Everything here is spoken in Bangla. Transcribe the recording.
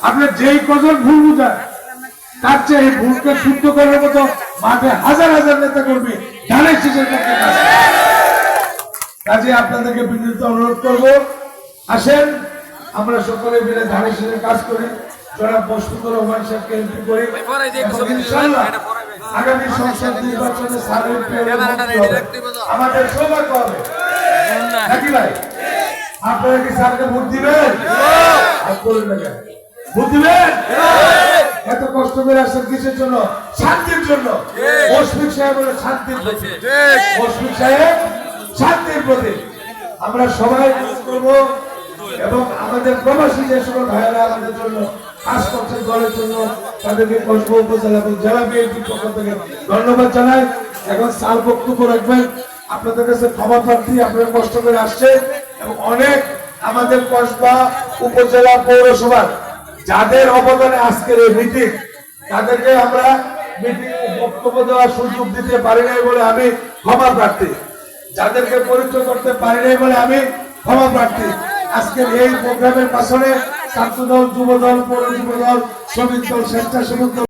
আপনার যেই কজন ভুল বুঝায় তার চেয়ে এই ভুলকে শুদ্ধ করার মতো মাঠে হাজার হাজার নেতা কর্মী ধানের শীষের পক্ষে কাজে আপনাদেরকে বিনীত অনুরোধ করব আসেন আমরা সকলে মিলে ধানের শীষের কাজ করি। যারা বস্তুত রহমান সাহেবকে এমপি করি। আগামী সংসদ নির্বাচনে আমাদের সৌভাগ্য হবে। নাকি ভাই? আপনারা কি স্যারকে ভোট দিবেন? আর করুন না এত কষ্ট করে আসছেন কিসের জন্য? শান্তির জন্য। মুশফিক সাহেব হলো শান্তির সাহেব শান্তির প্রতীক। আমরা সবাই কাজ করব এবং আমাদের প্রবাসী যে সকল ভাইয়েরা আমাদের জন্য কাজ করছেন দলের জন্য তাদেরকে কসবা উপজেলা এবং জেলা বিএনপির পক্ষ থেকে ধন্যবাদ জানাই। এখন সাল বক্তব্য রাখবেন। আপনাদের কাছে ক্ষমা প্রার্থী আপনারা কষ্ট করে আসছে এবং অনেক আমাদের কসবা উপজেলা পৌরসভার যাদের অবদানে আজকের এই মিটিং তাদেরকে আমরা মিটিং বক্তব্য দেওয়ার সুযোগ দিতে পারি নাই বলে আমি ক্ষমা প্রার্থী। যাদেরকে পরিচয় করতে পারি নাই বলে আমি ক্ষমা প্রার্থী। আজকের এই প্রোগ্রামের পাশনে ছাত্রদল যুবদল পৌর যুবদল শ্রমিক দল, স্বেচ্ছাসেবক